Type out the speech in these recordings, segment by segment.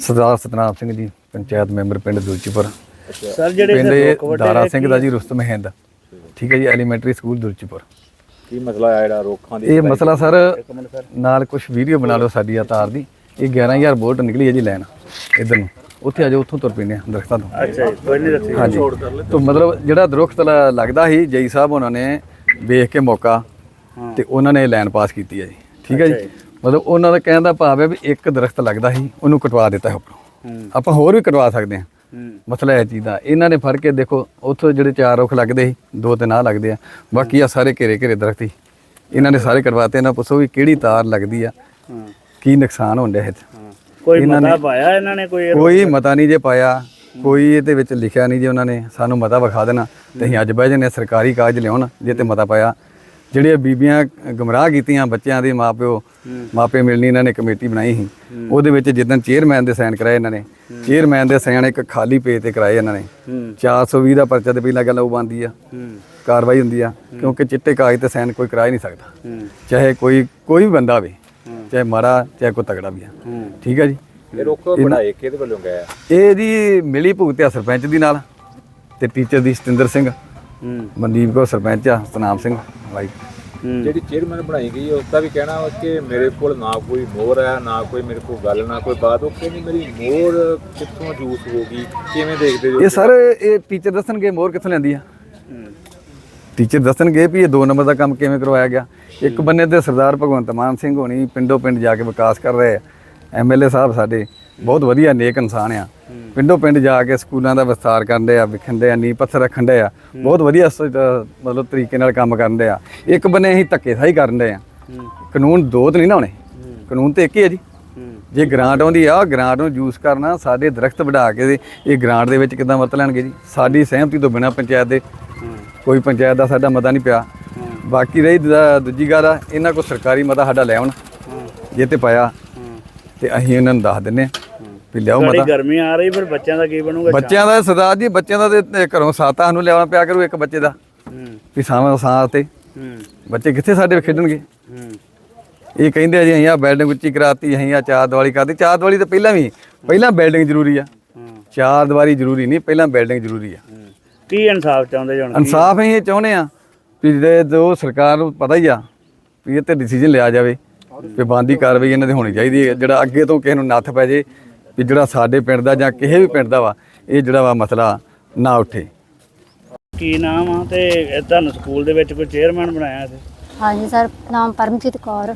ਸਰਦਾਰ Satnam Singh ji panchayat member ਪਿੰਡ ਦੁਲਚੀਪੁਰ sir ਜਿਹੜੇ ਪਿੰਡ ਦਾਰਾ ਸਿੰਘ ਦਾ ਜੀ ਰੁਸਤਮ ਹਿੰਦ ਠੀਕ ਹੈ ਜੀ ਐਲੀਮੈਂਟਰੀ ਸਕੂਲ ਦੁਲਚੀਪੁਰ ਕੀ ਮਸਲਾ ਆ ਜਿਹੜਾ ਰੋਖਾਂ ਦੀ ਇਹ ਮਸਲਾ ਸਰ ਨਾਲ ਕੁਝ ਵੀਡੀਓ ਬਣਾ ਲਓ ਸਾਡੀ ਆ ਤਾਰ ਦੀ। ਇਹ 11000 ਵੋਲਟ ਨਿਕਲੀ ਹੈ ਜੀ ਲਾਈਨ ਇਧਰ ਨੂੰ। ਉੱਥੇ ਆ ਜਾਓ ਉੱਥੋਂ ਤੁਰ ਪੈਂਦੇ ਆ ਦਰਖਤਾਂ ਤੋਂ। ਅੱਛਾ ਜੀ ਕੋਈ ਨਹੀਂ ਰੱਖੀ। ਹਾਂਜੀ। ਤੋਂ ਮਤਲਬ ਜਿਹੜਾ ਦਰਖਤ ਲੱਗਦਾ ਸੀ ਜਈ ਸਾਹਿਬ ਉਹਨਾਂ ਨੇ ਵੇਖ ਕੇ ਮੌਕਾ ਤੇ ਉਹਨਾਂ ਨੇ ਲਾਈਨ ਪਾਸ ਕੀਤੀ ਹੈ ਜੀ। ਠੀਕ ਹੈ ਜੀ। ਮਤਲਬ ਉਹਨਾਂ ਦਾ ਕਹਿਣ ਦਾ ਭਾਵ ਹੈ ਵੀ ਇੱਕ ਦਰਖਤ ਲੱਗਦਾ ਸੀ ਉਹਨੂੰ ਕਟਵਾ ਦਿੱਤਾ ਹੈ ਉੱਪਰੋਂ। ਹੂੰ। ਆਪਾਂ ਹੋਰ ਵੀ ਕਟਵਾ ਸਕਦੇ ਹਾਂ। ਹੂੰ। ਮਸਲਾ ਇਹ ਚੀਜ਼ ਦਾ ਇਹਨਾਂ ਨੇ ਫੜ ਕੇ ਦੇਖੋ ਉੱਥੋਂ ਜਿਹੜੇ ਚਾਰ ਰੁੱਖ ਲੱਗਦੇ ਸੀ ਦੋ ਤੇ ਨਾ ਲੱਗਦੇ ਆ ਬਾਕੀ ਆ ਸਾਰੇ ਘੇਰੇ ਘੇਰੇ ਦਰਖਤ ਸੀ। ਇਹਨਾਂ ਨੇ ਸਾਰੇ ਕਟਵਾਤੇ ਇਹਨਾਂ ਪੁੱਛੋ ਵੀ ਕਿਹੜੀ ਤਾਰ ਲੱਗਦੀ ਆ ਹਾਂ। ਕੀ ਨੁਕਸਾਨ 'ਚ। ਹਾਂ। ਕੋਈ ਮਤਾ ਪਾਇਆ ਇਹਨਾਂ ਨੇ ਕੋਈ ਕੋਈ ਮਤਾ ਨਹੀਂ ਜੇ ਪਾਇਆ ਕੋਈ ਇਹਦੇ ਵਿੱਚ ਲਿਖਿਆ ਨਹੀਂ ਜੇ ਉਹਨਾਂ ਨੇ ਸਾਨੂੰ ਮਤਾ ਵਿਖਾ ਦੇਣਾ ਤੇ ਅਸੀਂ ਅੱਜ ਬਹਿ ਜਨੇ ਸਰਕਾਰੀ ਕਾਗਜ਼ ਲਿਆਉਣ ਜੇ ਤੇ ਮਤਾ ਪਾਇਆ ਜਿਹੜੀਆਂ ਬੀਬੀਆਂ ਗਮਰਾਹ ਕੀਤੀਆਂ ਬੱਚਿਆਂ ਦੇ ਮਾਪਿਓ ਮਾਪੇ ਮਿਲਣੀ ਇਹਨਾਂ ਨੇ ਕਮੇਟੀ ਬਣਾਈ ਸੀ। ਉਹਦੇ ਵਿੱਚ ਜਿੱਦਣ ਚੇਅਰਮੈਨ ਦੇ ਸਾਈਨ ਕਰਾਏ ਇਹਨਾਂ ਨੇ ਚੇਅਰਮੈਨ ਦੇ ਸਾਈਨ ਇੱਕ ਖਾਲੀ ਪੇਜ ਤੇ ਕਰਾਏ ਇਹਨਾਂ ਨੇ। ਹੂੰ 420 ਦਾ ਪਰਚਾ ਤੇ ਪਹਿਲਾਂ ਗੱਲ ਉਹ ਬੰਦੀ ਆ। ਕਾਰਵਾਈ ਹੁੰਦੀ ਆ ਕਿਉਂਕਿ ਚਿੱਟੇ ਕਾਗਜ਼ ਤੇ ਸਾਈਨ ਕੋਈ ਕਰਾ ਹੀ ਨਹੀਂ ਸਕਦਾ। ਚਾਹੇ ਕੋਈ ਕੋਈ ਵੀ ਬੰਦਾ ਹੋਵੇ ਚਾਹੇ ਮਾੜਾ ਚਾਹੇ ਕੋਈ ਤਗੜਾ ਵੀ ਆ। ਠੀਕ ਹੈ ਜੀ? ਇਹ ਰੁੱਖ ਬਣਾਏ ਕਿਹਦੇ ਵੱਲੋਂ ਗਏ ਆ? ਇਹ ਜੀ ਮਿਲੀ ਭੁਗਤਿਆ ਸਰਪੰਚ ਦੀ ਨਾਲ ਤੇ ਟੀਚਰ ਦੀ ਸਤਿੰਦਰ ਸਿੰਘ। ਮਨਦੀਪ ਕੌਰ ਸਰਪੰਚ ਆ ਸਤਨਾਮ ਸਿੰਘ ਵਾਈਫ ਹੂੰ। ਜਿਹੜੀ ਚੇਅਰਮੈਨ ਬਣਾਈ ਗਈ ਉਸ ਦਾ ਵੀ ਕਹਿਣਾ ਵਾ ਕਿ ਮੇਰੇ ਕੋਲ ਨਾ ਕੋਈ ਮੋਹਰ ਹੈ ਨਾ ਕੋਈ ਮੇਰੇ ਕੋਲ ਗੱਲ ਨਾ ਕੋਈ ਬਾਤ। ਉਹ ਕਹਿੰਦੀ ਮੇਰੀ ਮੋਹਰ ਕਿੱਥੋਂ ਜੂਸ ਹੋ ਗਈ? ਕਿਵੇਂ ਦੇਖਦੇ ਜੋ ਇਹ ਸਰ ਇਹ ਟੀਚਰ ਦੱਸਣਗੇ ਮੋਹਰ ਕਿੱਥੋਂ ਲੈਂਦੀ ਆ। ਹੂੰ। ਟੀਚਰ ਦੱਸਣਗੇ ਵੀ ਇਹ ਦੋ ਨੰਬਰ ਦਾ ਕੰਮ ਕਿਵੇਂ ਕਰਵਾਇਆ ਗਿਆ। ਇੱਕ ਬੰਨੇ ਤੇ ਸਰਦਾਰ ਭਗਵੰਤ ਮਾਨ ਸਿੰਘ ਹੋਣੀ ਪਿੰਡੋਂ ਪਿੰਡ ਜਾ ਕੇ ਵਿਕਾਸ ਕਰ ਰਹੇ ਆ। ਐਮਐਲਏ ਸਾਹਿਬ ਸਾਡੇ ਬਹੁਤ ਵਧੀਆ ਨੇਕ ਇਨਸਾਨ ਆ। ਪਿੰਡੋਂ ਪਿੰਡ ਜਾ ਕੇ ਸਕੂਲਾਂ ਦਾ ਵਿਸਤਾਰ ਕਰਦੇ ਆ ਵਿਖੰਦੇ ਆ ਨੀਂਹ ਪੱਥਰ ਰੱਖਣ ਦੇ ਆ ਬਹੁਤ ਵਧੀਆ ਸ- ਮਤਲਬ ਤਰੀਕੇ ਨਾਲ ਕੰਮ ਕਰਨ ਦੇ ਆ। ਇੱਕ ਬੰਨੇ ਅਸੀਂ ਧੱਕੇ ਸਾਈ ਕਰਨ ਦੇ ਆ ਕਾਨੂੰਨ ਦੋ ਤਾਂ ਨਹੀਂ ਨਾ ਹੋਣੇ। ਕਾਨੂੰਨ ਤੇ ਇੱਕ ਹੀ ਹੈ ਜੀ। ਜੇ ਗ੍ਰਾਂਟ ਆਉਂਦੀ ਆ ਗ੍ਰਾਂਟ ਨੂੰ ਯੂਜ਼ ਕਰਨਾ ਸਾਡੇ ਦਰਖਤ ਵਢਾ ਕੇ ਇਹ ਗ੍ਰਾਂਟ ਦੇ ਵਿੱਚ ਕਿੱਦਾਂ ਵਰਤ ਲੈਣਗੇ ਜੀ? ਸਾਡੀ ਸਹਿਮਤੀ ਤੋਂ ਬਿਨਾ ਪੰਚਾਇਤ ਦੇ ਕੋਈ ਪੰਚਾਇਤ ਦਾ ਸਾਡਾ ਮਤਾ ਨਹੀਂ ਪਿਆ। ਬਾਕੀ ਰਹੀ ਦੂਜੀ ਗੱਲ ਆ ਇਹਨਾਂ ਕੋਲ ਸਰਕਾਰੀ ਮਤਾ ਸਾਡਾ ਲੈ ਆਉਣ। ਜੇ ਤੇ ਪਾਇਆ ਤੇ ਅਸੀਂ ਇਹਨਾਂ ਨੂੰ ਦੱਸ ਦਿੰਨੇ ਆ। ਵੀ ਲਿਆਓ ਮਤਾ। ਗਰਮੀ ਆ ਰਹੀ ਫਿਰ ਬੱਚਿਆਂ ਦਾ ਕੀ ਬਣੂਗਾ? ਬੱਚਿਆਂ ਦਾ ਸਰਦਾਰ ਜੀ ਬੱਚਿਆਂ ਦਾ ਤੇ ਘਰੋਂ ਸਾਤਾ ਸਾਨੂੰ ਲਿਆਉਣਾ ਪਿਆ ਕਰੂ ਇੱਕ ਬੱਚੇ ਦਾ। ਹੂੰ। ਵੀ ਸਾਵਾਂ ਸਾਹ ਤੇ। ਹੂੰ। ਬੱਚੇ ਕਿੱਥੇ ਸਾਡੇ ਖੇਡਣਗੇ? ਹੂੰ। ਇਹ ਕਹਿੰਦੇ ਆ ਜੀ ਅਸੀਂ ਆ ਬਿਲਡਿੰਗ ਉੱਚੀ ਕਰਾਤੀ ਅਸੀਂ ਆ ਚਾਰ ਦੀਵਾਰੀ ਕਰਤੀ। ਚਾਰ ਦੀਵਾਰੀ ਤਾਂ ਪਹਿਲਾਂ ਵੀ ਪਹਿਲਾਂ ਬਿਲਡਿੰਗ ਜ਼ਰੂਰੀ ਆ। ਹੂੰ। ਚਾਰ ਦੀਵਾਰੀ ਜ਼ਰੂਰੀ ਨਹੀਂ ਪਹਿਲਾਂ ਬਿਲਡਿੰਗ ਜ਼ਰੂਰੀ ਆ। ਕੀ ਇਨਸਾਫ ਚਾਹੁੰਦੇ ਜਣ ਇਨਸਾਫ ਅਸੀਂ ਇਹ ਚਾਹੁੰਦੇ ਆ ਵੀ ਜਿਹੜੇ ਜੋ ਸਰਕਾਰ ਨੂੰ ਪਤਾ ਹੀ ਆ ਵੀ ਇਹ ਤੇ ਡਿਸੀਜਨ ਲਿਆ ਜਾਵੇ ਵੀ ਬੰਦੀ ਕਾਰਵਾਈ ਇਹਨਾਂ ਦੀ ਹੋਣੀ ਚਾਹੀਦੀ ਹੈ। ਜਿਹੜਾ ਅੱਗੇ ਤੋਂ ਕਿਸੇ ਨੂੰ ਨੱਥ ਪੈ ਜੇ ਵੀ ਜਿਹੜਾ ਸਾਡੇ ਪਿੰਡ ਦਾ ਜਾਂ ਕਿਸੇ ਵੀ ਪਿੰਡ ਦਾ ਵਾ ਇਹ ਜਿਹੜਾ ਵਾ ਮਸਲਾ ਨਾ ਉੱਠੇ। ਕੀ ਨਾਮ ਆ ਤੇ ਇਹ ਤੁਹਾਨੂੰ ਸਕੂਲ ਦੇ ਵਿੱਚ ਕੋਈ ਚੇਅਰਮੈਨ ਬਣਾਇਆ ਤੇ ਹਾਂਜੀ ਸਰ ਨਾਮ ਪਰਮਜੀਤ ਕੌਰ।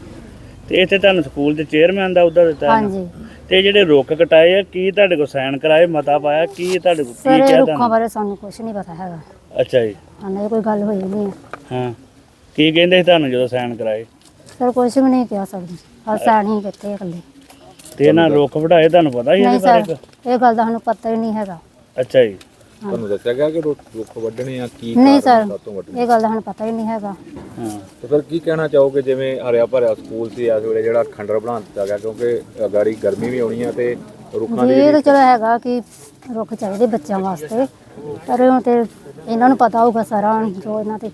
ਤੇ ਇੱਥੇ ਤੁਹਾਨੂੰ ਸਕੂਲ ਦੇ ਚੇਅਰਮੈਨ ਦਾ ਅਹੁਦਾ ਦਿੱਤਾ ਹੈ ਨਾ? ਹਾਂਜੀ। ਤੇ ਜਿਹੜੇ ਰੁੱਖ ਕਟਾਏ ਆ ਕੀ ਤੁਹਾਡੇ ਕੋਲ ਸਾਈਨ ਕਰਾਏ ਮਤਾ ਪਾਇਆ ਕੀ ਤੁਹਾਡੇ ਕੋਲ ਸਰ ਕੀ ਇਹ ਕਿਹਾ ਰੁੱਖਾਂ ਤੁਹਾਨੂੰ? ਬਾਰੇ ਸਾਨੂੰ ਕੁਝ ਨਹੀਂ ਪਤਾ ਹੈਗਾ। ਅੱਛਾ ਜੀ। ਸਾਨੂੰ ਇਹ ਕੋਈ ਗੱਲ ਹੋਈ ਨਹੀਂ ਹੈ ਹਾਂ। ਕੀ ਕਹਿੰਦੇ ਸੀ ਤੁਹਾਨੂੰ ਜਦੋਂ ਸਾਈਨ ਕਰਾਏ? ਸਰ ਕੁਝ ਵੀ ਨਹੀਂ ਕਿਹਾ ਸਕਦੇ ਹਰ ਸਾਲ ਹੀ ਕਿੱਥੇ ਇਕੱਲੇ। ਤੇ ਇਹਨਾਂ ਰੁੱਖ ਵਢਾਏ ਤੁਹਾਨੂੰ ਪਤਾ ਹੀ ਨਹੀਂ ਇਹਦੇ ਬਾਰੇ ਸਰ ਇਹ ਗੱਲ ਦਾ ਸਾਨੂੰ ਪਤਾ ਹੀ ਨਹੀਂ ਹੈਗਾ। ਅੱਛਾ ਜੀ। ਤੁਹਾਨੂੰ ਦੱਸਿਆ ਗਿਆ ਕਿ ਰੁੱਖ ਰੁੱਖ ਵੱਢਣੇ ਆ ਕੀ ਨਹੀਂ ਸਰ ਕਾਰਨ ਤੋਂ ਵੱਢਣੇ? ਇਹ ਗੱਲ ਦਾ ਸਾਨੂੰ ਪਤਾ ਹੀ ਨਹੀਂ ਹੈਗਾ। ਹਾਂ। ਤੇ ਫਿਰ ਕੀ ਕਹਿਣਾ ਚਾਹੋਗੇ ਜਿਵੇਂ ਹਰਿਆ ਭਰਿਆ ਸਕੂਲ ਸੀ ਇਸ ਵੇਲੇ ਜਿਹੜਾ ਖੰਡਰ ਬਣਾ ਦਿੱਤਾ ਗਿਆ ਕਿਉਂਕਿ ਗਾੜੀ ਗਰਮੀ ਵੀ ਆਉਣੀ ਆ ਤੇ ਰੁੱਖਾਂ ਜੀ ਦੀ ਇਹ ਤਾਂ ਚਲੋ ਹੈਗਾ ਕਿ ਰੁੱਖ ਚਾਹੀਦੇ ਬੱਚਿਆਂ ਵਾਸਤੇ ਪਰ ਹੁਣ ਤੇ ਇਹਨਾਂ ਨੂੰ ਪਤਾ ਹੋਊਗਾ ਸਾਰਾ ਜੋ ਇਹਨਾਂ ਤੇ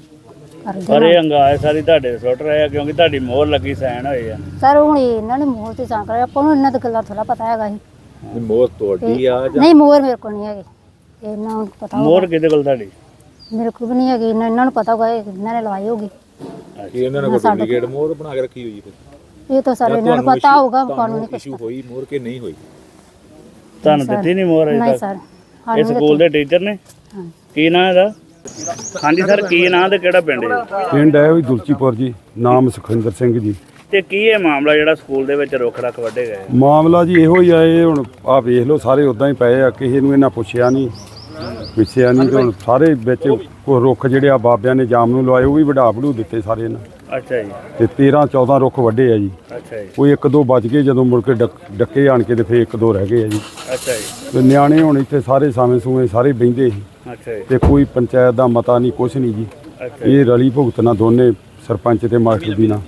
ਇਹ ਅੰਗਾਏ ਸਾਰੀ ਤੁਹਾਡੇ ਸੁੱਟ ਰਹੇ ਆ ਕਿਉਂਕਿ ਤੁਹਾਡੀ ਮੋਹਰ ਲੱਗੀ ਸਾਈਨ ਹੋਏ ਆ। ਸਰ ਹੁਣ ਇਹਨਾਂ ਨੇ ਮੋਹਰ ਤੇ ਜਾਂ ਕਰਿਆ ਆਪਾਂ ਨੂੰ ਇਹਨਾਂ ਦੀ ਗੱਲਾਂ ਥੋੜਾ ਪਤਾ ਹੈਗਾ ਸੀ। ਮੋਹ ਤੁਹਾਡੀ ਆ ਜਾਂ ਨਹੀਂ ਮੋਹਰ ਮੇਰੇ ਕੋਲ ਨਹੀਂ ਹੈਗੀ। ਇਹਨਾਂ ਨੂੰ ਪਤਾ ਹੋਊਗਾ। ਮੋਹਰ ਕਿਹਦੇ ਕੋਲ ਤੁਹਾਡੀ? ਮੇਰੇ ਕੋਲ ਵੀ ਨਹੀਂ ਹੈਗੀ ਇਹਨਾਂ ਇਹਨਾਂ ਨੂੰ ਪਤਾ ਹੋਗਾ ਇਹ ਇਹਨਾਂ ਨੇ ਲਵਾਈ ਹੋਗੀ ਕੀ ਇਹਨਾਂ ਨੇ ਕੋਈ ਡੁਪਲੀਕੇਟ ਮੋਹਰ ਬਣਾ ਕੇ ਰੱਖੀ ਹੋਈ ਫਿਰ। ਇਹ ਤਾਂ ਸਾਰੇ ਇਹਨਾਂ ਨੂੰ ਪਤਾ ਹੋਊਗਾ ਕਾਨੂੰਨੀ ਇਸ਼ੂ ਹੋਈ ਮੋਹਰ ਕਿ ਨਹੀਂ ਹੋਈ? ਤੁਹਾਨੂੰ ਦਿੱਤੀ ਨਹੀਂ ਮੋਹਰ ਅਜੇ ਨਹੀਂ ਤੱਕ? ਸਰ ਇਹ ਸਾਨੂੰ ਸਕੂਲ ਦੇ ਟੀਚਰ ਨੇ? ਹਾਂ। ਕੀ ਨਾਂ ਇਹਦਾ? ਹਾਂਜੀ ਸਰ ਕੀ ਨਾਂ ਤੇ ਕਿਹੜਾ ਪਿੰਡ ਹੈ? ਪਿੰਡ ਹੈ ਵੀ ਦੁਲਚੀਪੁਰ ਜੀ ਨਾਮ ਸੁਖਿੰਦਰ ਸਿੰਘ ਜੀ। ਤੇ ਕੀ ਇਹ ਮਾਮਲਾ ਜਿਹੜਾ ਸਕੂਲ ਦੇ ਵਿੱਚ ਰੁੱਖ ਰੱਖ ਵੱਢੇ ਗਏ ਮਾਮਲਾ ਜੀ ਇਹੋ ਹੀ ਆ ਇਹ ਹੁਣ ਆ ਵੇਖ ਲਓ ਸਾਰੇ ਉਦਾਂ ਹੀ ਪਏ ਆ ਕਿਸੇ ਨੂੰ ਇਹਨਾਂ ਪੁੱਛਿਆ ਨਹੀਂ ਪੁੱਛਿਆ ਨਹੀਂ ਤੇ ਹੁਣ ਸਾਰੇ ਵਿੱਚ ਕੋ ਰੁੱਖ ਜਿਹੜੇ ਆ ਬਾਬਿਆਂ ਨੇ ਜਾਮ ਨੂੰ ਲਵਾਏ ਉਹ ਵੀ ਵਢਾ ਵਢੂ ਦਿੱਤੇ ਸਾਰੇ ਇਹਨਾਂ। ਅੱਛਾ ਜੀ। ਤੇ 13 14 ਰੁੱਖ ਵੱਡੇ ਆ ਜੀ। ਅੱਛਾ ਜੀ। ਕੋਈ ਇੱਕ ਦੋ ਬਚ ਗਏ ਜਦੋਂ ਮੁੜ ਕੇ ਡੱਕ- ਡੱਕੇ ਆਣ ਕੇ ਤੇ ਫੇਰ ਇੱਕ ਦੋ ਰਹਿ ਗਏ ਆ ਜੀ। ਅੱਛਾ ਜੀ। ਤੇ ਨਿਆਣੇ ਹੁਣ ਇੱਥੇ ਸਾਰੇ ਸਾਵੇਂ ਸੂਵੇਂ ਸਾਰੇ ਬਹਿੰਦੇ ਸੀ। ਅੱਛਾ ਜੀ। ਤੇ ਕੋਈ ਪੰਚਾਇਤ ਦਾ ਮਤਾ ਨਹੀਂ ਕੁਛ ਨਹੀਂ ਜੀ। ਅੱਛਾ ਇਹ ਰਲੀ ਭੁਗਤਣਾ ਦੋਨੇ ਸਰਪੰਚ ਤੇ ਮਾਸਟਰ ਦੀ ਨਾਲ।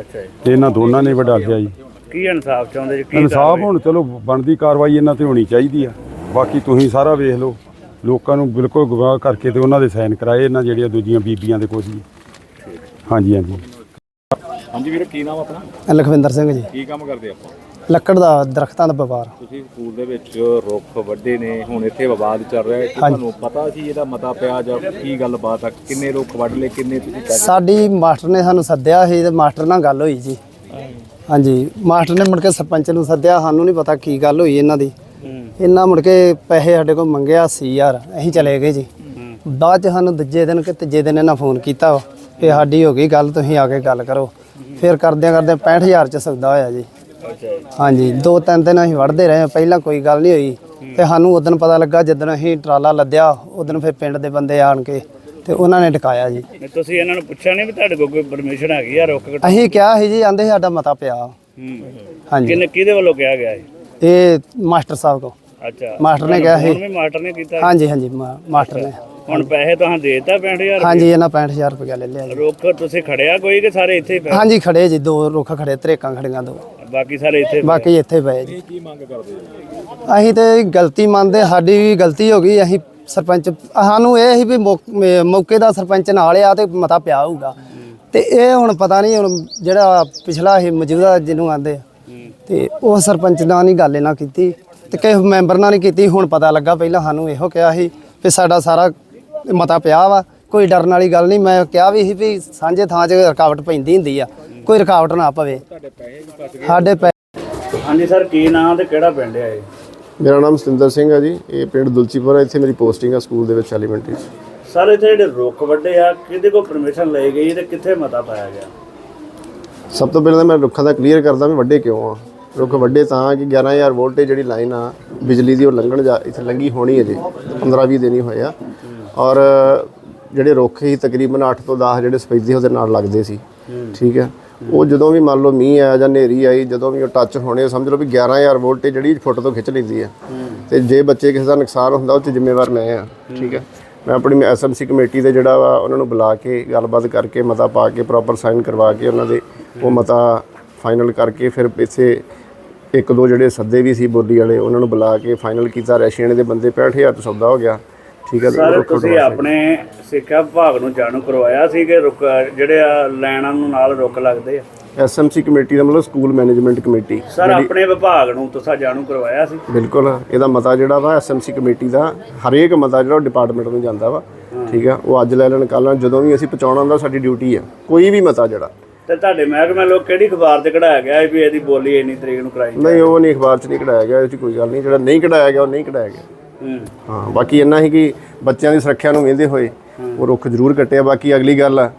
ਅੱਛਾ ਜੀ। ਤੇ ਇਹਨਾਂ ਦੋਨਾਂ ਨੇ ਵਢਾ ਲਿਆ ਜੀ। ਕੀ ਇਨਸਾਫ ਚਾਹੁੰਦੇ ਜੀ? ਕੀ ਇਨਸਾਫ ਹੁਣ ਚਲੋ ਬਣਦੀ ਕਾਰਵਾਈ ਇਹਨਾਂ ਤੇ ਹੋਣੀ ਚਾਹੀਦੀ ਆ। ਬਾਕੀ ਤੁਸੀਂ ਸਾਰਾ ਵੇਖ ਲਓ। ਲੋਕਾਂ ਨੂੰ ਬਿਲਕੁਲ ਗਵਾਹ ਕਰਕੇ ਤੇ ਉਹਨਾਂ ਦੇ ਸਾਈਨ ਕਰਾਏ ਇਹਨਾਂ ਜਿਹੜੀਆਂ ਦੂਜੀਆਂ ਬੀਬੀਆਂ ਦੇ ਕੁਝ ਜੀ ਹਾਂਜੀ ਹਾਂਜੀ। ਹਾਂਜੀ ਵੀਰ ਕੀ ਨਾਮ ਆਪਣਾ? ਲਖਵਿੰਦਰ ਸਿੰਘ ਜੀ। ਕੀ ਕੰਮ ਕਰਦੇ ਆਪਾਂ? ਲੱਕੜ ਦਾ ਦਰਖਤਾਂ ਦਾ ਵਪਾਰ। ਤੁਸੀਂ ਸਕੂਲ ਦੇ ਵਿੱਚ ਰੁੱਖ ਵੱਡੇ ਨੇ ਹੁਣ ਇੱਥੇ ਵਿਵਾਦ ਚੱਲ ਰਿਹਾ ਹੈ। ਕਿ ਤੁਹਾਨੂੰ ਪਤਾ ਸੀ ਇਹਦਾ ਮਤਾ ਪਿਆ ਜਾਂ ਕੀ ਗੱਲਬਾਤ ਆ? ਕਿੰਨੇ ਰੁੱਖ ਵੱਢ ਲਏ ਕਿੰਨੇ ਤੁਸੀਂ ਕੱਢ ਸਾਡੀ ਮਾਸਟਰ ਨੇ ਸਾਨੂੰ ਸੱਦਿਆ ਸੀ ਤੇ ਮਾਸਟਰ ਨਾਲ ਗੱਲ ਹੋਈ ਜੀ। ਹਾਂਜੀ ਮਾਸਟਰ ਨੇ ਮੁੜ ਕੇ ਸਰਪੰਚ ਨੂੰ ਸੱਦਿਆ ਸਾਨੂੰ ਨਹੀਂ ਪਤਾ ਕੀ ਗੱਲ ਹੋਈ ਇਹਨਾਂ ਦੀ। ਇਹਨਾਂ ਮੁੜ ਕੇ ਪੈਸੇ ਸਾਡੇ ਕੋਲ ਮੰਗਿਆ 80000 ਅਸੀਂ ਚਲੇ ਗਏ ਜੀ। ਬਾਅਦ ਚ ਸਾਨੂੰ ਦੂਜੇ ਦਿਨ ਕਿ ਤੀਜੇ ਦਿਨ ਇਹਨਾਂ ਫੋਨ ਕੀਤਾ ਵਾ। ਕਿ ਸਾਡੀ ਹੋ ਗਈ ਗੱਲ ਤੁਸੀਂ ਆ ਕੇ ਗੱਲ ਕਰੋ। ਫਿਰ ਕਰਦਿਆਂ ਕਰਦਿਆਂ 65000 ਚ ਸੌਦਾ ਹੋਇਆ ਜੀ। ਹਾਂਜੀ ਦੋ ਤਿੰਨ ਦਿਨ ਅਸੀਂ ਵੜਦੇ ਰਹੇ ਪਹਿਲਾਂ ਕੋਈ ਗੱਲ ਨਹੀਂ ਹੋਈ। ਤੇ ਸਾਨੂੰ ਉਦੋਂ ਪਤਾ ਲੱਗਾ ਜਦੋਂ ਅਸੀਂ ਟਰਾਲਾ ਲੱਦਿਆ ਉਦੋਂ ਫਿਰ ਪਿੰਡ ਦੇ ਬੰਦੇ ਆਣ ਕੇ ਤੇ ਉਹਨਾਂ ਨੇ ਟਿਕਾਇਆ ਜੀ। ਨਹੀਂ ਤੁਸੀਂ ਇਹਨਾਂ ਨੂੰ ਪੁੱਛਿਆ ਨਹੀਂ ਵੀ ਤੁਹਾਡੇ ਕੋਲ ਕੋਈ ਪਰਮਿਸ਼ਨ ਹੈਗੀ ਆ ਰੁੱਖ ਕਟਾਉਣ ਅਸੀਂ ਕਿਹਾ ਸੀ ਜੀ ਆਂਦੇ ਸਾਡਾ ਮਤਾ ਪਿਆ। ਹਾਂਜੀ। ਕਿੰਨੇ ਕਿਹਦੇ ਵੱਲੋਂ ਕਿਹਾ ਗਿਆ ਹੈ ਇਹ ਮਾਸਟਰ ਸਾਹਿਬ ਕੋ ਅੱਛਾ। ਮਾਸਟਰ ਨੇ ਕਿਹਾ ਹੁਣ ਸੀ ਵੀ ਮਾਸਟਰ ਨੇ ਕੀਤਾ ਹਾਂਜੀ ਹਾਂਜੀ ਮਾ- ਮਾਸਟਰ ਨੇ। ਹੁਣ ਪੈਸੇ ਤਾਂ ਦੇਤਾ 65000 ਹਾਂਜੀ ਇਹਨਾਂ 65000 ਰੁਪਏ ਲੈ ਲਿਆ ਜੀ। ਰੁੱਖ ਤੁਸੀਂ ਖੜਿਆ ਕੋਈ ਕਿ ਸਾਰੇ ਇੱਥੇ ਹੀ ਪਏ? ਹਾਂਜੀ ਖੜੇ ਜੀ ਦੋ ਰੁੱਖ ਖੜੇ ਤਰੇਕਾਂ ਖੜੀਆਂ ਦੋ। ਬਾਕੀ ਸਾਰੇ ਇੱਥੇ ਪਏ? ਬਾਕੀ ਇੱਥੇ ਪਏ ਜੀ। ਕੀ ਮੰਗ ਕਰਦੇ ਅਸੀਂ ਤੇ ਗਲਤੀ ਮੰਨਦੇ ਸਾਡੀ ਵੀ ਗਲਤੀ ਹੋ ਗਈ ਅਸੀਂ ਸਰਪੰਚ ਸਾਨੂੰ ਇਹ ਸੀ ਵੀ ਮੇ- ਮੌਕੇ ਦਾ ਸਰਪੰਚ ਨਾਲ ਆ ਤੇ ਮਤਾ ਪਿਆ ਹੋਊਗਾ। ਤੇ ਇਹ ਹੁਣ ਪਤਾ ਨਹੀਂ ਹੁਣ ਜਿਹੜਾ ਪਿਛਲਾ ਇਹ ਮੌਜੂਦਾ ਜਿਹਨੂੰ ਆਂਦੇ ਤੇ ਉਹ ਸਰਪੰਚ ਨਾਲ ਨਹੀਂ ਗੱਲ ਇਹਨਾਂ ਕੀਤੀ ਤੇ ਕਿਸੇ ਮੈਂਬਰ ਨਾਲ ਨਹੀਂ ਕੀਤੀ ਹੁਣ ਪਤਾ ਲੱਗਾ ਪਹਿਲਾਂ ਸਾਨੂੰ ਇਹੋ ਕਿਹਾ ਸੀ ਵੀ ਸਾਡਾ ਸਾਰਾ ਮਤਾ ਪਿਆ ਵਾ। ਕੋਈ ਡਰਨ ਵਾਲੀ ਗੱਲ ਨਹੀਂ। ਮੈਂ ਕਿਹਾ ਵੀ ਸੀ ਵੀ ਸਾਂਝੇ ਥਾਂ 'ਚ ਰੁਕਾਵਟ ਪੈਂਦੀ ਹੁੰਦੀ ਆ। ਕੋਈ ਰੁਕਾਵਟ ਨਾ ਪਵੇ। ਸਾਡੇ ਪੈ ਹਾਂਜੀ ਸਰ ਕੀ ਨਾਂ ਤੇ ਕਿਹੜਾ ਪਿੰਡ ਹੈ ਇਹ? ਮੇਰਾ ਨਾਮ ਸਤਿੰਦਰ ਸਿੰਘ ਹੈ ਜੀ। ਇਹ ਪਿੰਡ ਦੁਲਚੀਪੁਰ ਹੈ ਇੱਥੇ ਮੇਰੀ ਪੋਸਟਿੰਗ ਹੈ ਸਕੂਲ ਦੇ ਵਿੱਚ ਐਲੀਮੈਂਟਰੀ 'ਚ। ਸਰ ਇੱਥੇ ਜਿਹੜੇ ਰੁੱਖ ਵੱਡੇ ਆ ਕਿਹਦੇ ਕੋਲ ਪਰਮਿਸ਼ਨ ਲਈ ਗਈ ਤੇ ਕਿੱਥੇ ਮਤਾ ਪਾਇਆ ਗਿਆ? ਸਭ ਤੋਂ ਪਹਿਲਾਂ ਤਾਂ ਮੈਂ ਰੁੱਖਾਂ ਦਾ ਕਲੀਅਰ ਕਰਦਾ ਵੀ ਵੱਡੇ ਕਿਉਂ ਆ। ਰੁੱਖ ਵੱਡੇ ਤਾਂ ਕਿ 11000 ਵੋਲਟੇਜ ਜਿਹੜੀ ਲਾਈਨ ਆ ਬਿਜਲੀ ਦੀ ਉਹ ਲੰਘਣ ਜਾ ਇੱਥੇ ਲੰਗੀ ਹੋਣੀ ਹੈ ਜੀ। 15-20 ਦਿਨ ਹੀ ਹੋਏ ਆ। ਔਰ ਜਿਹੜੇ ਰੁੱਖ ਸੀ, ਤਕਰੀਬਨ 8 ਤੋਂ 10 ਜਿਹੜੇ ਸਫੈਦੇ ਉਹਦੇ ਨਾਲ ਲੱਗਦੇ ਸੀ। ਠੀਕ ਹੈ? ਉਹ ਜਦੋਂ ਵੀ ਮੰਨ ਲਓ ਮੀਂਹ ਆਇਆ ਜਾਂ ਹਨੇਰੀ ਆਈ, ਜਦੋਂ ਵੀ ਉਹ ਟੱਚ ਹੋਣੇ, ਸਮਝ ਲਓ ਵੀ 11000 ਵੋਲਟ ਜਿਹੜੀ ਫੁੱਟ ਤੋਂ ਖਿੱਚ ਲੈਂਦੀ ਹੈ। ਤੇ ਜੇ ਬੱਚੇ ਕਿਸੇ ਦਾ ਨੁਕਸਾਨ ਹੁੰਦਾ, ਉਹ 'ਚ ਜ਼ਿੰਮੇਵਾਰ ਮੈਂ ਆ ਠੀਕ ਹੈ? ਮੈਂ ਆਪਣੀ ਐਸਐਮਸੀ ਕਮੇਟੀ ਦੇ ਜਿਹੜਾ ਵਾ, ਉਹਨਾਂ ਨੂੰ ਬੁਲਾ ਕੇ ਗੱਲਬਾਤ ਕਰਕੇ, ਮਤਾ ਪਾ ਕੇ ਪ੍ਰੋਪਰ ਸਾਈਨ ਕਰਵਾ ਕੇ ਉਹਨਾਂ ਦੇ, ਉਹ ਮਤਾ ਫਾਈਨਲ ਕਰਕੇ ਫਿਰ ਇੱਥੇ ਇੱਕ ਦੋ ਜਿਹੜੇ ਸੱਦੇ ਵੀ ਸੀ ਬੋਲੀ ਵਾਲੇ, ਉਹਨਾਂ ਨੂੰ ਬੁਲਾ ਕੇ ਫਾਈਨਲ ਕੀਤਾ। ਰੈਸ਼ੀਅਨ ਦੇ ਬੰਦੇ 65000 ਤੋਂ ਸੌਦਾ ਹੋ ਗਿਆ। ਠੀਕ ਹੈ ਸਰ ਤੁਸੀਂ ਆਪਣੇ ਸਿੱਖਿਆ ਵਿਭਾਗ ਨੂੰ ਜਾਣੂ ਕਰਵਾਇਆ ਸੀ ਕਿ ਰੁੱਖ ਜਿਹੜੇ ਆ ਲੈਣਾਂ ਨੂੰ ਨਾਲ ਰੁੱਖ ਲੱਗਦੇ ਆ? ਐਸਐਮਸੀ ਕਮੇਟੀ ਦਾ ਮਤਲਬ ਸਕੂਲ ਮੈਨੇਜਮੈਂਟ ਕਮੇਟੀ। ਸਰ ਆਪਣੇ ਵਿਭਾਗ ਨੂੰ ਤੁਸੀਂ ਜਾਣੂ ਕਰਵਾਇਆ ਸੀ? ਬਿਲਕੁਲ ਇਹਦਾ ਮਤਾ ਜਿਹੜਾ ਵਾ ਐਸਐਮਸੀ ਕਮੇਟੀ ਦਾ ਹਰੇਕ ਮਤਾ ਜਿਹੜਾ ਡਿਪਾਰਟਮੈਂਟ ਨੂੰ ਜਾਂਦਾ ਵਾ। ਠੀਕ ਆ ਉਹ ਅੱਜ ਲੈ ਲੈਣ ਲੈਣ ਜਦੋਂ ਵੀ ਅਸੀਂ ਪਹੁੰਚਾਉਣਾ ਹੁੰਦਾ ਸਾਡੀ ਡਿਊਟੀ ਆ ਕੋਈ ਵੀ ਮਤਾ ਜਿਹੜਾ। ਤੇ ਤੁਹਾਡੇ ਮਹਿਕਮੇ ਲੋਕ ਕਿਹੜੀ ਅਖਬਾਰ ਤੇ ਕਢਾਇਆ ਗਿਆ ਵੀ ਇਹਦੀ ਬੋਲੀ ਇੰਨੀ ਤਰੀਕ ਨੂੰ ਕਰਾਈ ਨਹੀਂ ਉਹ ਨਹੀਂ ਅਖਬਾਰ 'ਚ ਨਹੀਂ ਕਢਾਇਆ ਗਿਆ ਇਹ 'ਚ ਕੋਈ ਗੱਲ ਨਹੀਂ ਜਿਹੜਾ ਨਹੀਂ ਕਢਾਇਆ ਗਿਆ ਉਹ ਨਹੀਂ ਕਢਾਇਆ ਗਿਆ। ਹੂੰ ਬਾਕੀ ਇੰਨਾ ਹੀ ਕਿ ਬੱਚਿਆਂ ਦੀ ਸੁਰੱਖਿਆ ਨੂੰ ਵੇਂਦੇ ਹੋਏ ਉਹ ਰੁੱਖ ਜ਼ਰੂਰ ਕੱਟਿਆ ਬਾਕੀ ਅਗਲੀ ਗੱਲ ਆ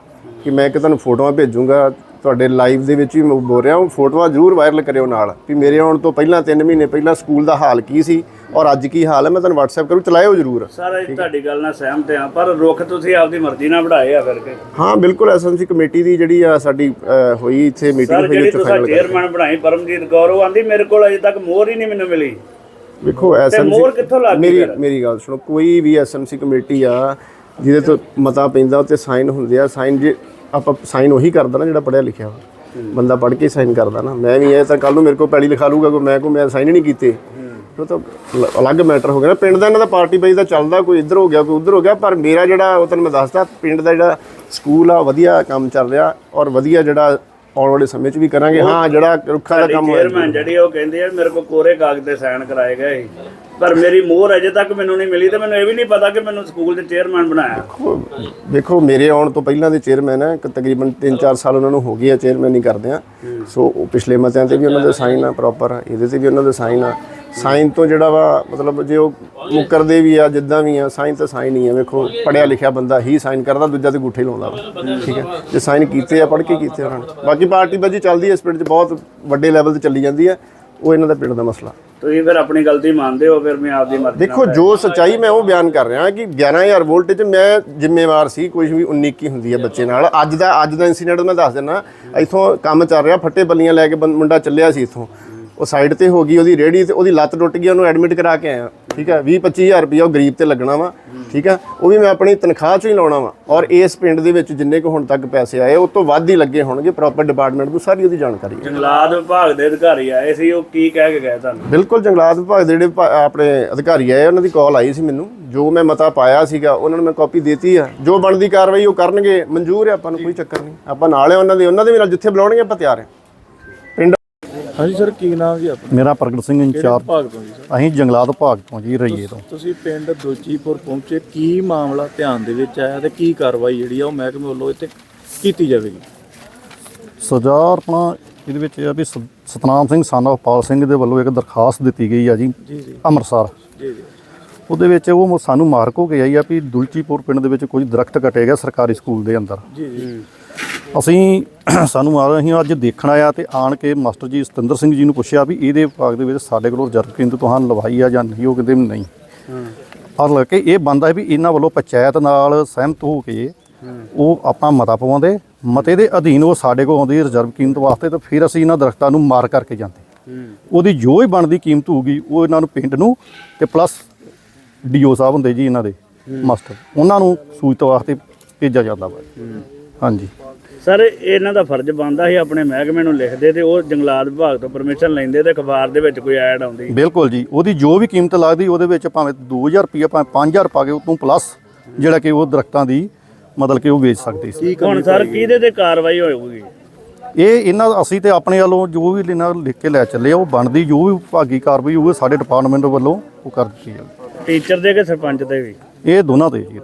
ਕਿ ਮੈਂ ਕਿ ਤੁਹਾਨੂੰ ਫੋਟੋਆਂ ਭੇਜੂੰਗਾ ਤੁਹਾਡੇ ਲਾਈਵ ਦੇ ਵਿੱਚ ਵੀ ਬੋਲ ਰਿਹਾ ਹਾਂ ਫੋਟੋਆਂ ਜ਼ਰੂਰ ਵਾਇਰਲ ਕਰਿਓ ਨਾਲ ਵੀ ਮੇਰੇ ਆਉਣ ਤੋਂ ਪਹਿਲਾਂ 3 ਮਹੀਨੇ ਪਹਿਲਾਂ ਸਕੂਲ ਦਾ ਹਾਲ ਕੀ ਸੀ ਔਰ ਅੱਜ ਕੀ ਹਾਲ ਹੈ ਮੈਂ ਤੁਹਾਨੂੰ WhatsApp ਕਰੂ ਚਲਾਇਓ ਜ਼ਰੂਰ। ਸਰ ਅਸੀਂ ਤੁਹਾਡੀ ਗੱਲ ਨਾਲ ਸਹਿਮਤ ਹਾਂ ਪਰ ਰੁੱਖ ਤੁਸੀਂ ਆਪਦੀ ਮਰਜ਼ੀ ਨਾਲ ਵਢਾਏ ਆ ਫਿਰ ਕੇ। ਹਾਂ ਬਿਲਕੁਲ ਐਸਐਮਸੀ ਕਮੇਟੀ ਦੀ ਜਿਹੜੀ ਆ ਸਾਡੀ ਹੋਈ ਇੱਥੇ ਮੀਟਿੰਗ ਹੋਈ ਉੱਥੇ ਫਾਈਨਲ ਕਰ ਚੇਅਰਮੈਨ ਬਣਾਈ ਪਰਮਜੀਤ ਉਹ ਆਂਦੀ ਮੇਰੇ ਕੋਲ ਅਜੇ ਤੱਕ ਮੋਹਰ ਹੀ ਨਹੀਂ ਮੈਨੂੰ ਮਿਲੀ। ਵੇਖੋ ਮੋਹਰ ਕਿੱਥੋਂ ਗਈ ਮੇਰੀ? ਮੇਰੀ ਗੱਲ ਸੁਣੋ ਕੋਈ ਵੀ ਐਸਐਮਸੀ ਕਮੇਟੀ ਆ ਜਿਹਦੇ ਤੋਂ ਮਤਾ ਪੈਂਦਾ ਉੱਤੇ ਸਾਈਨ ਹੁੰਦੇ ਆ ਸਾਈਨ ਜੇ ਆਪਾਂ ਸਾਈਨ ਉਹੀ ਕਰਦਾ ਨਾ ਜਿਹੜਾ ਪੜਿਆ ਲਿਖਿਆ ਵਾ। ਬੰਦਾ ਪੜ੍ਹ ਕੇ ਸਾਈਨ ਕਰਦਾ ਨਾ। ਮੈਂ ਵੀ ਇਹ ਤਾਂ ਕੱਲ ਨੂੰ ਮੇਰੇ ਕੋਲ ਪੈਲੀ ਲਿਖਾ ਲੂਗਾ ਕੋਈ ਮੈਂ ਕੋ ਮੈਂ ਸਾਈਨ ਹੀ ਨਹੀਂ ਕੀਤੇ। ਉਹ ਤਾਂ ਅਲ- ਅਲੱਗ ਮੈਟਰ ਹੋ ਗਿਆ ਨਾ। ਪਿੰਡ ਦਾ ਇਹਨਾਂ ਦਾ ਪਾਰਟੀ ਬਾਈ ਦਾ ਚੱਲਦਾ ਕੋਈ ਇੱਧਰ ਹੋ ਗਿਆ ਕੋਈ ਉੱਧਰ ਹੋ ਗਿਆ ਪਰ ਮੇਰਾ ਜਿਹੜਾ ਉਹ ਤੁਹਾਨੂੰ ਮੈਂ ਦੱਸਦਾ ਪਿੰਡ ਦਾ ਜਿਹੜਾ ਸਕੂਲ ਆ ਵਧੀਆ ਕੰਮ ਚੱਲ ਰਿਹਾ ਔਰ ਵਧੀਆ ਜਿਹੜਾ ਆਉਣ ਵਾਲੇ ਸਮੇਂ 'ਚ ਵੀ ਕਰਾਂਗੇ ਹਾਂ ਜਿਹੜਾ ਰੁੱਖਾਂ ਦਾ ਕੰਮ ਹੋਇਆ ਚੇਅਰਮੈਨ ਜਿਹੜੀ ਉਹ ਕਹਿੰਦੀ ਆ ਮੇਰੇ ਕੋਲ ਕੋਰੇ ਕਾਗਜ਼ ਤੇ ਸਾਈਨ ਕਰਾਏ ਗਏ ਸੀ। ਪਰ ਮੇਰੀ ਮੋਹਰ ਅਜੇ ਤੱਕ ਮੈਨੂੰ ਨਹੀਂ ਮਿਲੀ ਤੇ ਮੈਨੂੰ ਇਹ ਵੀ ਨਹੀਂ ਪਤਾ ਕਿ ਮੈਨੂੰ ਸਕੂਲ ਦੇ ਚੇਅਰਮੈਨ ਬਣਾਇਆ। ਦੇਖੋ- ਮੇਰੇ ਆਉਣ ਤੋਂ ਪਹਿਲਾਂ ਦੇ ਚੇਅਰਮੈਨ ਹੈ ਤਕਰੀਬਨ 3-4 ਸਾਲ ਉਹਨਾਂ ਨੂੰ ਹੋ ਗਏ ਆ ਚੇਅਰਮੈਨ ਹੀ ਕਰਦੇ ਆ ਸੋ ਉਹ ਪਿਛਲੇ ਮਤਿਆਂ ਤੇ ਵੀ ਉਹਨਾਂ ਦੇ ਸਾਈਨ ਆ ਪ੍ਰੋਪਰ ਇਹਦੇ ਤੇ ਵੀ ਉਹਨਾਂ ਦੇ ਸਾਈਨ ਆ। ਸਾਈਨ ਤੋਂ ਜਿਹੜਾ ਵਾ, ਮਤਲਬ ਜੇ ਉਹ ਮੁਕਰਦੇ ਵੀ ਆ, ਜਿੱਦਾਂ ਵੀ ਆ, ਸਾਈਨ ਤਾਂ ਸਾਈਨ ਹੀ ਆ, ਵੇਖੋ ਪੜਿਆ ਲਿਖਿਆ ਬੰਦਾ ਹੀ ਸਾਈਨ ਕਰਦਾ, ਦੂਜਾ ਤੇ ਗੁੱਠੇ ਲਾਉਂਦਾ ਵਾ, ਠੀਕ ਹੈ? ਜੇ ਸਾਈਨ ਕੀਤੇ ਆ, ਪੜ੍ਹ ਕੇ ਕੀਤੇ ਉਹਨਾਂ ਨੇ। ਬਾਕੀ ਪਾਰਟੀ ਬਾਜੀ ਚੱਲਦੀ ਹੈ, ਇਸ ਪਿੰਡ 'ਚ ਬਹੁਤ ਵੱਡੇ ਲੈਵਲ ਤੇ ਚੱਲੀ ਜਾਂਦੀ ਹੈ। ਉਹ ਇਹਨਾਂ ਦਾ ਪਿੰਡ ਦਾ ਮਸਲਾ। ਤੁਸੀਂ ਫਿਰ ਆਪਣੀ ਗਲਤੀ ਮੰਨਦੇ ਹੋ ਫਿਰ ਮੈਂ ਆਪਦੀ ਮਰਜ਼ੀ ਦੇਖੋ ਜੋ ਸੱਚਾਈ ਮੈਂ ਉਹ ਬਿਆਨ ਕਰ ਰਿਹਾ ਕਿ 11000 ਵੋਲਟ 'ਚ ਮੈਂ ਜ਼ਿੰਮੇਵਾਰ ਸੀ ਕੁਝ ਵੀ 19 ਕੀ ਹੁੰਦੀ ਹੈ ਬੱਚੇ ਨਾਲ। ਅੱਜ ਦਾ ਅੱਜ ਦਾ ਇਨਸੀਡੈਂਟ ਮੈਂ ਦੱਸ ਦਿੰਦਾ ਇੱਥੋਂ ਕੰਮ ਚੱਲ ਰਿਹਾ ਫੱਟੇ ਬੱਲੀਆਂ ਲੈ ਕੇ ਮੁੰਡਾ ਚੱਲਿਆ ਸੀ ਇੱਥੋਂ। ਉਹ ਸਾਈਡ ਤੇ ਹੋ ਗਈ ਉਹਦੀ ਰੇੜੀ ਤੇ ਉਹਦੀ ਲੱਤ ਟੁੱਟ ਗਈ ਉਹਨੂੰ ਐਡਮਿਟ ਕਰਾ ਕੇ ਆਇਆ। ਠੀਕ ਹੈ? 20 25000 ਰੁਪਇਆ ਉਹ ਗਰੀਬ ਤੇ ਲੱਗਣਾ ਵਾ। ਠੀਕ ਹੈ? ਉਹ ਵੀ ਮੈਂ ਆਪਣੀ ਤਨਖਾਹ ਚੋਂ ਹੀ ਲਾਉਣਾ ਵਾ। ਔਰ ਇਸ ਪਿੰਡ ਦੇ ਵਿੱਚ ਜਿੰਨੇ ਕੁ ਹੁਣ ਤੱਕ ਪੈਸੇ ਆਏ ਉਸ ਤੋਂ ਵੱਧ ਹੀ ਲੱਗੇ ਹੋਣਗੇ। ਪ੍ਰੋਪਰ ਡਿਪਾਰਟਮੈਂਟ ਨੂੰ ਸਾਰੀ ਉਹਦੀ ਜਾਣਕਾਰੀ ਹੈ। ਜੰਗਲਾਤ ਵਿਭਾਗ ਦੇ ਅਧਿਕਾਰੀ ਆਏ ਸੀ ਉਹ ਕੀ ਕਹਿ ਕੇ ਗਏ ਤੁਹਾਨੂੰ? ਬਿਲਕੁਲ ਜੰਗਲਾਤ ਵਿਭਾਗ ਦੇ ਜਿਹੜੇ ਆਪਣੇ ਅਧਿਕਾਰੀ ਆਏ ਉਹਨਾਂ ਦੀ ਕਾਲ ਆਈ ਸੀ ਮੈਨੂੰ। ਜੋ ਮੈਂ ਮਤਾ ਪਾਇਆ ਸੀਗਾ ਉਹਨਾਂ ਨੂੰ ਮੈਂ ਕਾਪੀ ਦੇਤੀ ਆ। ਜੋ ਬਣਦੀ ਕਾਰਵਾਈ ਉਹ ਕਰਨਗੇ। ਮਨਜ਼ੂਰ ਹੈ ਆਪਾਂ ਨੂੰ ਕੋਈ ਚੱਕਰ ਨਹੀਂ। ਆਪਾਂ ਨਾਲ ਹੈ ਉਹਨਾਂ ਦੇ ਉਹਨਾਂ ਦੇ ਵੀ ਨਾਲ ਜਿੱਥੇ ਬੁਲਾਉਣਗੇ ਆਪਾਂ ਤਿਆਰ ਹਾਂ ਹਾਂਜੀ ਸਰ ਕੀ ਨਾਮ ਜੀ ਆਪਣਾ? ਮੇਰਾ ਪ੍ਰਗਟ ਸਿੰਘ ਇੰਚਾਰਜ। ਵਿਭਾਗ ਤੋਂ ਜੀ ਸਰ? ਅਸੀਂ ਜੰਗਲਾਤ ਵਿਭਾਗ ਤੋਂ ਜੀ ਰਈਏ ਤੋਂ। ਤੁਸੀਂ ਪਿੰਡ ਦੋਚੀਪੁਰ ਪਹੁੰਚੇ ਕੀ ਮਾਮਲਾ ਧਿਆਨ ਦੇ ਵਿੱਚ ਆਇਆ ਤੇ ਕੀ ਕਾਰਵਾਈ ਜਿਹੜੀ ਆ ਉਹ ਮਹਿਕਮੇ ਵੱਲੋਂ ਇੱਥੇ ਕੀਤੀ ਜਾਵੇਗੀ? ਸਰਦਾਰ ਆਪਣਾ ਇਹਦੇ ਵਿੱਚ ਇਹ ਆ ਵੀ ਸ- ਸਤਨਾਮ ਸਿੰਘ ਸਾਨਾ ਪਾਲ ਸਿੰਘ ਦੇ ਵੱਲੋਂ ਇੱਕ ਦਰਖਾਸਤ ਦਿੱਤੀ ਗਈ ਆ ਜੀ ਜੀ ਜੀ। ਅੰਮ੍ਰਿਤਸਰ। ਜੀ ਜੀ। ਉਹਦੇ ਵਿੱਚ ਉਹ ਮ- ਸਾਨੂੰ ਮਾਰਕ ਹੋ ਕੇ ਆਈ ਆ ਵੀ ਦੁਲਚੀਪੁਰ ਪਿੰਡ ਦੇ ਵਿੱਚ ਕੋਈ ਦਰਖਤ ਕੱਟੇ ਗਿਆ ਸਰਕਾਰੀ ਸਕੂਲ ਦੇ ਅੰਦਰ। ਜੀ ਜੀ। ਅਸੀਂ ਸਾਨੂੰ ਆ ਰਹੇ ਹਾਂ ਅੱਜ ਦੇਖਣ ਆਇਆ ਤੇ ਆਣ ਕੇ ਮਾਸਟਰ ਜੀ ਸਤਿੰਦਰ ਸਿੰਘ ਜੀ ਨੂੰ ਪੁੱਛਿਆ ਵੀ ਇਹਦੇ ਵਿਭਾਗ ਦੇ ਵਿੱਚ ਸਾਡੇ ਕੋਲੋਂ ਰਿਜ਼ਰਵ ਕੇਂਦਰ ਤੁਹਾਨੂੰ ਲਵਾਈ ਆ ਜਾਂ ਨਹੀਂ, ਉਹ ਕਹਿੰਦੇ ਨਹੀਂ। ਔਰ ਲੱਗ ਕੇ ਇਹ ਬੰਦਾ ਵੀ ਇਹਨਾਂ ਵੱਲੋਂ ਪੰਚਾਇਤ ਨਾਲ ਸਹਿਮਤ ਹੋ ਕੇ ਉਹ ਆਪਾਂ ਮਤਾ ਪਵਾਉਂਦੇ, ਮਤੇ ਦੇ ਅਧੀਨ ਉਹ ਸਾਡੇ ਕੋਲ ਆਉਂਦੀ ਰਿਜ਼ਰਵ ਕੀਮਤ ਵਾਸਤੇ ਤਾਂ ਫਿਰ ਅਸੀਂ ਇਹਨਾਂ ਦਰਖਤਾਂ ਨੂੰ ਮਾਰ ਕਰਕੇ ਜਾਂਦੇ। ਉਹਦੀ ਜੋ ਹੀ ਬਣਦੀ ਕੀਮਤ ਹੋਊਗੀ, ਉਹ ਇਹਨਾਂ ਨੂੰ ਪਿੰਡ ਨੂੰ ਤੇ ਪਲੱਸ ਡੀਓ ਸਾਹਿਬ ਹੁੰਦੇ ਜੀ ਇਹਨਾਂ ਦੇ ਮਾਸਟਰ, ਉਹਨਾਂ ਨੂੰ ਸੂਚਿਤ ਵਾਸਤੇ ਭੇਜਿਆ ਜਾਂਦਾ ਵਾ। ਹਾਂਜੀ। ਸਰ ਇਹਨਾਂ ਦਾ ਫਰਜ਼ ਬਣਦਾ ਸੀ ਆਪਣੇ ਮਹਿਕਮੇ ਨੂੰ ਲਿਖਦੇ ਤੇ ਉਹ ਜੰਗਲਾਤ ਵਿਭਾਗ ਤੋਂ ਪਰਮਿਸ਼ਨ ਲੈਂਦੇ ਤੇ ਅਖਬਾਰ ਦੇ ਵਿੱਚ ਕੋਈ ਐਡ ਆਉਂਦੀ। ਬਿਲਕੁਲ ਜੀ ਉਹਦੀ ਜੋ ਵੀ ਕੀਮਤ ਲੱਗਦੀ ਉਹਦੇ ਵਿੱਚ ਭਾਵੇਂ 2000 ਰੁਪਏ ਭਾਵੇਂ 5000 ਪਾ ਕੇ ਉਹ ਤੋਂ ਪਲੱਸ ਜਿਹੜਾ ਕਿ ਉਹ ਦਰਖਤਾਂ ਦੀ ਮਤਲਬ ਕਿ ਉਹ ਵੇਚ ਸਕਦੀ ਸੀ। ਹੁਣ ਸਰ ਕਿਹਦੇ ਤੇ ਕਾਰਵਾਈ ਹੋਊਗੀ? ਇਹ ਇਹਨਾਂ ਅਸੀਂ ਤੇ ਆਪਣੇ ਵੱਲੋਂ ਜੋ ਵੀ ਇਹਨਾਂ ਲਿਖ ਕੇ ਲੈ ਚੱਲੇ ਉਹ ਬਣਦੀ ਜੋ ਵੀ ਵਿਭਾਗੀ ਕਾਰਵਾਈ ਹੋਊਗੀ ਸਾਡੇ ਡਿਪਾਰਟਮੈਂਟ ਵੱਲੋਂ ਉਹ ਕਰ ਦਿੱਤੀ ਜਾਵੇ ਟੀਚਰ ਦੇ ਕਿ ਸਰਪੰਚ ਤੇ ਵੀ? ਇਹ ਦੋਨਾਂ ਤੇ ਜੀ।